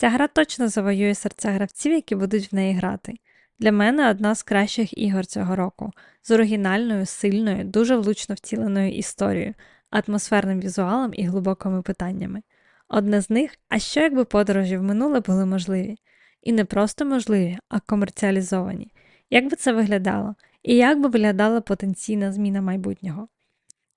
Ця гра точно завоює серця гравців, які будуть в неї грати. Для мене одна з кращих ігор цього року з оригінальною, сильною, дуже влучно втіленою історією, атмосферним візуалом і глибокими питаннями. Одне з них, а що якби подорожі в минуле були можливі? І не просто можливі, а комерціалізовані. Як би це виглядало? І як би виглядала потенційна зміна майбутнього?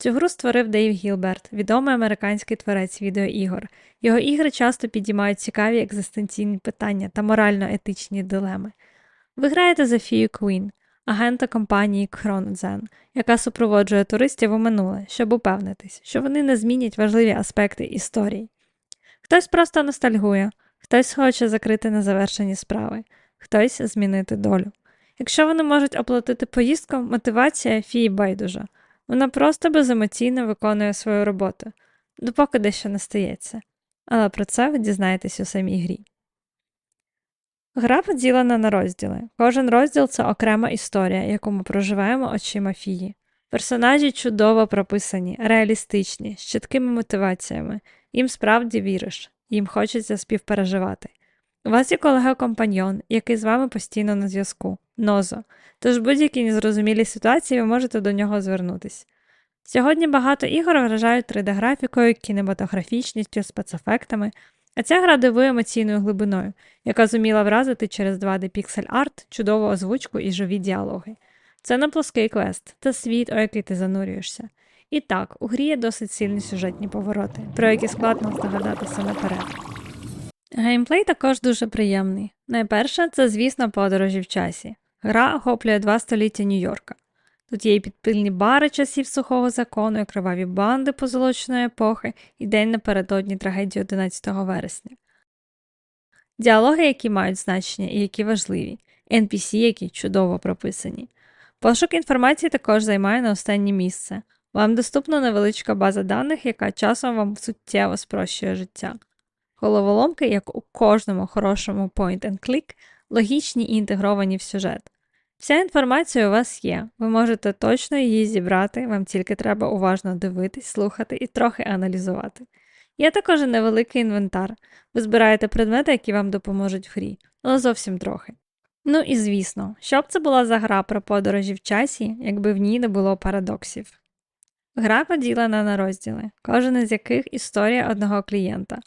Цю гру створив Дейв Гілберт, відомий американський творець відеоігор. Його ігри часто підіймають цікаві екзистенційні питання та морально-етичні дилеми. Ви граєте за Фію Квін, агента компанії Кронзен, яка супроводжує туристів у минуле, щоб упевнитись, що вони не змінять важливі аспекти історії. Хтось просто ностальгує, хтось хоче закрити незавершені справи, хтось змінити долю. Якщо вони можуть оплатити поїздку, мотивація фії байдужа. Вона просто беземоційно виконує свою роботу, допоки дещо не стається. Але про це ви дізнаєтесь у самій грі. Гра поділена на розділи. Кожен розділ це окрема історія, яку ми проживаємо очима фії. Персонажі чудово прописані, реалістичні, з чіткими мотиваціями. Їм справді віриш, їм хочеться співпереживати. У вас є колега-компаньйон, який з вами постійно на зв'язку, Нозо, тож в будь-якій незрозумілій ситуації ви можете до нього звернутись. Сьогодні багато ігор вражають 3D-графікою, кінематографічністю, спецефектами, а ця гра дивує емоційною глибиною, яка зуміла вразити через 2D піксель арт, чудову озвучку і живі діалоги. Це не плоский квест, це світ, у який ти занурюєшся. І так, у грі є досить сильні сюжетні повороти, про які складно здогадатися наперед. Геймплей також дуже приємний. Найперше, це, звісно, подорожі в часі. Гра охоплює два століття Нью-Йорка. Тут є і підпильні бари часів сухого закону, і криваві банди позолоченої епохи, і день напередодні трагедії 11 вересня. Діалоги, які мають значення і які важливі, NPC, які чудово прописані. Пошук інформації також займає на останнє місце. Вам доступна невеличка база даних, яка часом вам суттєво спрощує життя. Головоломки, як у кожному хорошому point-and-click, логічні і інтегровані в сюжет. Вся інформація у вас є, ви можете точно її зібрати, вам тільки треба уважно дивитись, слухати і трохи аналізувати. Є також невеликий інвентар. Ви збираєте предмети, які вам допоможуть в грі, але зовсім трохи. Ну і звісно, що б це була за гра про подорожі в часі, якби в ній не було парадоксів. Гра поділена на розділи, кожен із яких історія одного клієнта.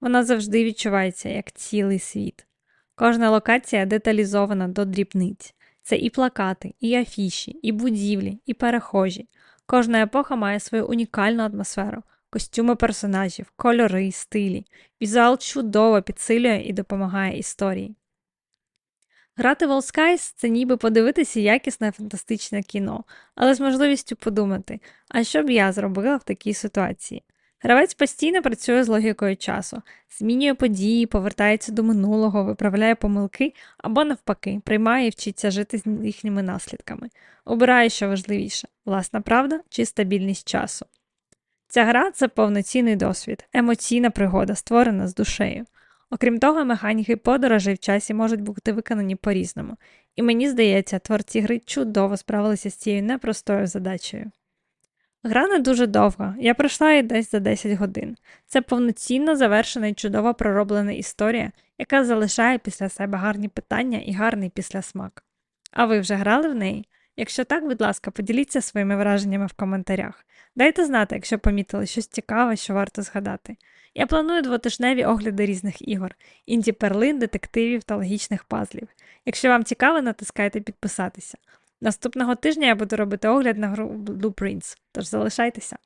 Вона завжди відчувається як цілий світ. Кожна локація деталізована до дрібниць. Це і плакати, і афіші, і будівлі, і перехожі. Кожна епоха має свою унікальну атмосферу, костюми персонажів, кольори, стилі. Візуал чудово підсилює і допомагає історії. Грати в All Skies – це ніби подивитися якісне фантастичне кіно, але з можливістю подумати, а що б я зробила в такій ситуації. Гравець постійно працює з логікою часу, змінює події, повертається до минулого, виправляє помилки або, навпаки, приймає і вчиться жити з їхніми наслідками, обирає, що важливіше власна правда чи стабільність часу. Ця гра це повноцінний досвід, емоційна пригода, створена з душею. Окрім того, механіки подорожей в часі можуть бути виконані по-різному, і мені здається, творці гри чудово справилися з цією непростою задачею. Гра не дуже довга, я пройшла її десь за 10 годин. Це повноцінно завершена і чудово пророблена історія, яка залишає після себе гарні питання і гарний післясмак. А ви вже грали в неї? Якщо так, будь ласка, поділіться своїми враженнями в коментарях. Дайте знати, якщо помітили щось цікаве, що варто згадати. Я планую двотижневі огляди різних ігор, інді перлин, детективів та логічних пазлів. Якщо вам цікаво, натискайте підписатися. Наступного тижня я буду робити огляд на гру Blueprints, тож залишайтеся.